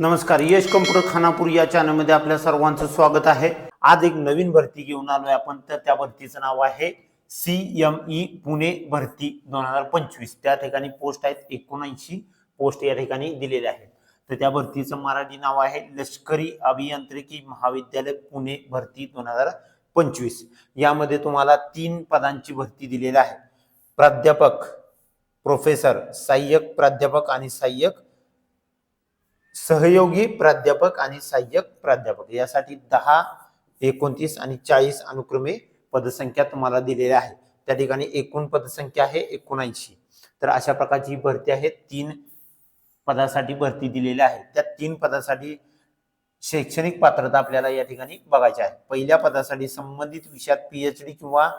नमस्कार यश कम्प्युटर खानापूर या चॅनलमध्ये आपल्या सर्वांचं स्वागत आहे. आज एक नवीन भरती घेऊन आलोय आपण तर त्या भरतीचं नाव आहे सी एम ई पुणे भरती दोन हजार पंचवीस. त्या ठिकाणी पोस्ट आहेत एकोणऐंशी पोस्ट या ठिकाणी दिलेल्या आहेत. तर त्या भरतीचं मराठी नाव आहे लष्करी अभियांत्रिकी महाविद्यालय पुणे भरती दोन हजार पंचवीस. यामध्ये तुम्हाला तीन पदांची भरती दिलेली आहे. प्राध्यापक प्रोफेसर सहाय्यक प्राध्यापक आणि सहाय्यक सहयोगी प्राध्यापक आणि सहाय्यक प्राध्यापक. यासाठी दहा एकोणतीस आणि चाळीस अनुक्रमे पदसंख्या तुम्हाला दिलेल्या आहे त्या ठिकाणी एकूण पदसंख्या आहे एकोणऐंशी. तर अशा प्रकारची ही भरती आहे तीन पदासाठी भरती दिलेली आहे त्या तीन पदासाठी शैक्षणिक पात्रता आपल्याला या ठिकाणी बघायची आहे. पहिल्या पदासाठी संबंधित विषयात पीएचडी किंवा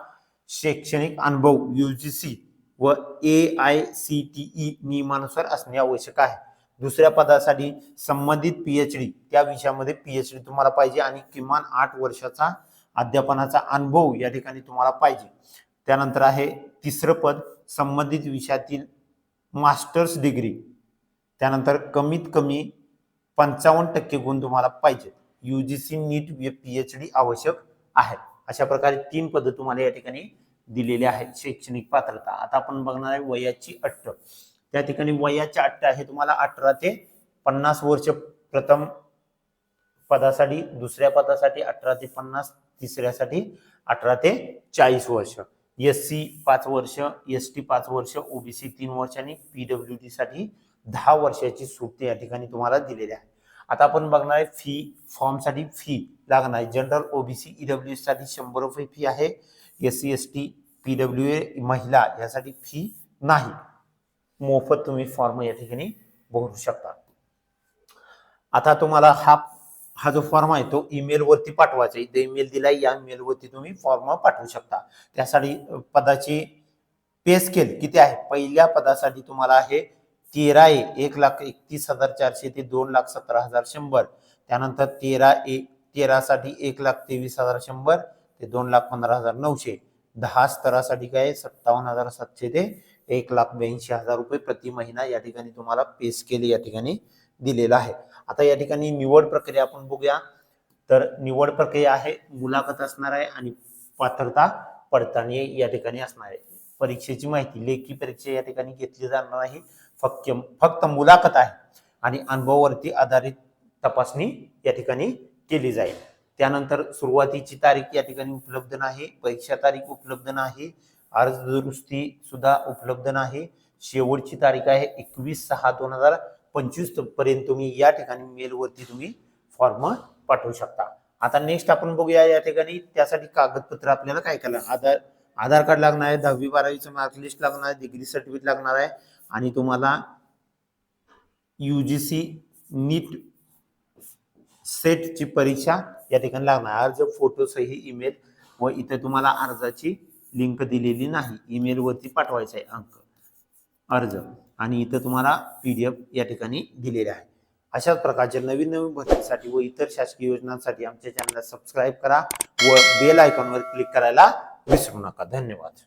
शैक्षणिक अनुभव युजीसी व A I C T E नियमानुसार असणे आवश्यक आहे. दुसऱ्या पदासाठी संबंधित पीएचडी त्या विषयामध्ये पीएचडी तुम्हाला पाहिजे आणि किमान आठ वर्षाचा अध्यापनाचा अनुभव या ठिकाणी तुम्हाला पाहिजे. त्यानंतर आहे तिसरं पद संबंधित विषयातील मास्टर्स डिग्री. त्यानंतर कमीत कमी पंचावन्न टक्के गुण तुम्हाला पाहिजे. सी नीट पी एच डी आवश्यक आहे. अशा प्रकारे तीन पद तुम्हाला या ठिकाणी दिलेले आहेत. शैक्षणिक पात्रता. आता आपण बघणार आहे वयाची अट्ट. त्या ठिकाणी वयाची अट्ट आहे. तुम्हाला अठरा ते पन्नास वर्ष प्रथम पदासाठी दुसऱ्या पदासाठी अठरा ते पन्नास तिसऱ्यासाठी अठरा ते चाळीस वर्ष. एस सी पाच वर्ष एस टी पाच वर्ष ओबीसी तीन वर्ष आणि पीडब्ल्यू डी साठी दहा वर्षाची सूट या ठिकाणी तुम्हाला दिलेली आहे. आता आपण बघणार आहे फी फॉर्मसाठी फी लागणार आहे. जनरल ओबीसी ईडब्ल्यू साठी शंभर रुपये फी आहे. S C S T PW A महिला यासाठी फी नाही. मोफत तुम्ही फॉर्म या ठिकाणी भरू शकता. आता तुम्हाला हा हा जो फॉर्म आहे तो ईमेलवरती पाठवायचा इथे ईमेल दिलाय या ईमेलवरती तुम्ही फॉर्म पाठवू शकता. त्यासाठी पदाची पे स्केल किती आहे? पहिल्या पदासाठी तुम्हाला आहे तेरा ए एक लाख एकतीस हजार चारशे ते दोन लाख सतरा हजार शंभर. त्यानंतर तेरा ए तेरासाठी एक लाख तेवीस हजार शंभर ते दोन लाख पंधरा हजार नऊशे. दहा स्तरासाठी काय? सत्तावन्न हजार सातशे ते एक लाख ब्याऐंशी हजार रुपये प्रति महिना या ठिकाणी तुम्हाला पे स्केल या ठिकाणी दिलेला आहे. आता या ठिकाणी निवड प्रक्रिया आपण बघूया. तर निवड प्रक्रिया आहे मुलाखत असणार आहे आणि पात्रता पडताळणी या ठिकाणी असणार आहे. परीक्षेची माहिती लेखी परीक्षा या ठिकाणी घेतली जाणार आहे. फक्त फक्त मुलाखत आहे आणि अनुभवावरती आधारित तपासणी या ठिकाणी केली जाईल. त्यानंतर सुरुवातीची तारीख या ठिकाणी उपलब्ध नाही परीक्षा तारीख उपलब्ध नाही अर्ज दुरुस्ती सुद्धा उपलब्ध नाही. शेवटची तारीख आहे एकवीस सहा दोन हजार पंचवीसपर्यंत तुम्ही या ठिकाणी मेलवरती तुम्ही फॉर्म पाठवू शकता. आता नेक्स्ट आपण बघूया या ठिकाणी त्यासाठी कागदपत्र आपल्याला काय करायला आधार आधार कार्ड लागणार आहे दहावी बारावीचं मार्कलिस्ट लागणार आहे डिग्री सर्टिफिकेट लागणार आहे आणि तुम्हाला युजीसी नीट सेटची परीक्षा या ठिकाणी लागणार अर्ज फोटो सही ईमेल व इथे तुम्हाला अर्जाची लिंक दिलेली नाही. ईमेलवरती पाठवायचा आहे अंक अर्ज. आणि इथं तुम्हाला पी डी एफ या ठिकाणी दिलेले आहे. अशाच प्रकारच्या नवीन नवीन भरतीसाठी व इतर शासकीय योजनांसाठी आमच्या चॅनलला सबस्क्राईब करा व बेल आयकॉनवर क्लिक करायला विसरू नका. धन्यवाद.